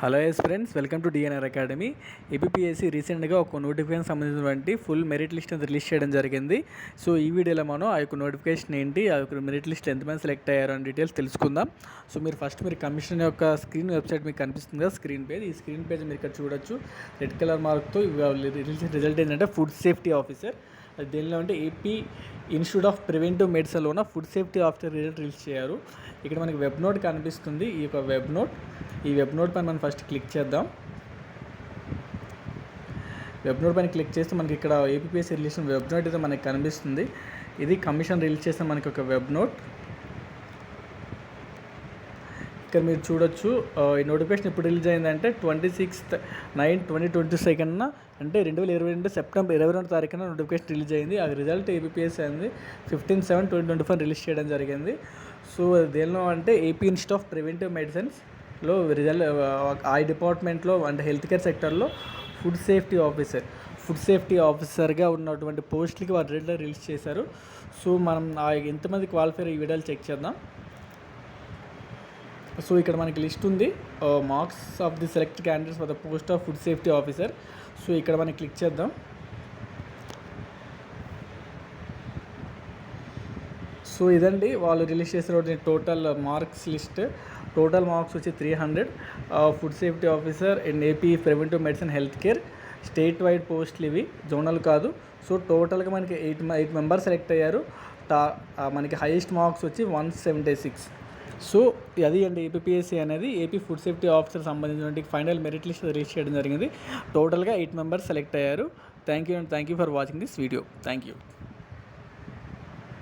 Hello yes friends welcome to D N R academy. A P S C రీసెంట్గా ఒక notification సంబంధించినటువంటి full merit list release చేయడం జరిగింది. So ఈ వీడియోలో మనం ఆ యొక్క నోటిఫికేషన్ ఏంటి ఆ యొక్క మెరిట్ లిస్ట్ ఎంతమంది సెలెక్ట్ అయ్యారు అని డీటెయిల్స్ తెలుసుకుందాం. సో మీరు ఫస్ట్ మీరు కమిషన్ యొక్క స్క్రీన్ వెబ్సైట్ మీకు కనిపిస్తుంది కదా స్క్రీన్ పేజ్. ఈ స్క్రీన్ పేజ్ మీరు ఇక్కడ చూడొచ్చు. రెడ్ కలర్ మార్క్తో రిజల్ట్ ఏంటంటే ఫుడ్ సేఫ్టీ ఆఫీసర్. అది దేనిలో అంటే A P institute of preventive మెడిసిన్లోన food safety officer result release చేయారు. ఇక్కడ మనకి వెబ్ నోట్ కనిపిస్తుంది. ఈ యొక్క వెబ్ నోట్ ఈ వెబ్ నోట్ పైన మనం ఫస్ట్ క్లిక్ చేద్దాం. వెబ్ నోట్ పైన క్లిక్ చేస్తే మనకి ఇక్కడ ఏపీఎస్సీ రిలీజ్ వెబ్ నోట్ అయితే మనకి కనిపిస్తుంది. ఇది కమిషన్ రిలీజ్ చేసిన మనకి ఒక వెబ్ నోట్ ఇక్కడ మీరు చూడొచ్చు ఈ నోటిఫికేషన్ ఎప్పుడు రిలీజ్ అయిందంటే twenty sixth nine twenty twenty సెకండ్న అంటే రెండు వేల ఇరవై రెండు సెప్టెంబర్ ఇరవై రెండు తారీఖున నోటిఫికేషన్ రిలీజ్ అయింది. ఆ రిజల్ట్ ఏపీఎస్ అయింది. Fifteen seven twenty twenty five release చేయడం జరిగింది. సో దేనిలో అంటే A P institute of preventive లో రిజల్ట్ ఆ డిపార్ట్మెంట్లో అంటే హెల్త్ కేర్ సెక్టర్లో food safety officer food safety ఆఫీసర్గా ఉన్నటువంటి పోస్టులకి వారు రిజల్ట్ రిలీజ్ చేశారు. సో మనం ఆ ఎంతమంది క్వాలిఫైర్ ఈ వీడియోలు చెక్ చేద్దాం. సో ఇక్కడ మనకి లిస్ట్ ఉంది. Marks of the select candidates for the post of food safety officer so ఇక్కడ మనం క్లిక్ చేద్దాం. సో ఇదండి వాళ్ళు రిలీజ్ చేసిన total marks list total marks వచ్చి three hundred food safety officer and A P preventive medicine health care state wide పోస్టులు ఇవి zonal కాదు. సో టోటల్గా మనకి ఎయిట్ ఎయిట్ మెంబర్స్ సెలెక్ట్ అయ్యారు. టా మనకి హైయెస్ట్ మార్క్స్ వచ్చి వన్ సెవెంటీ సిక్స్ సో అది అండి ఏపీఎస్సీ అనేది. A P food safety officer సంబంధించినటువంటి ఫైనల్ మెరిట్ లిస్ట్ రిలీజ్ చేయడం జరిగింది. టోటల్గా ఎయిట్ మెంబర్స్ సెలెక్ట్ అయ్యారు. Thank you and thank you for watching this video thank you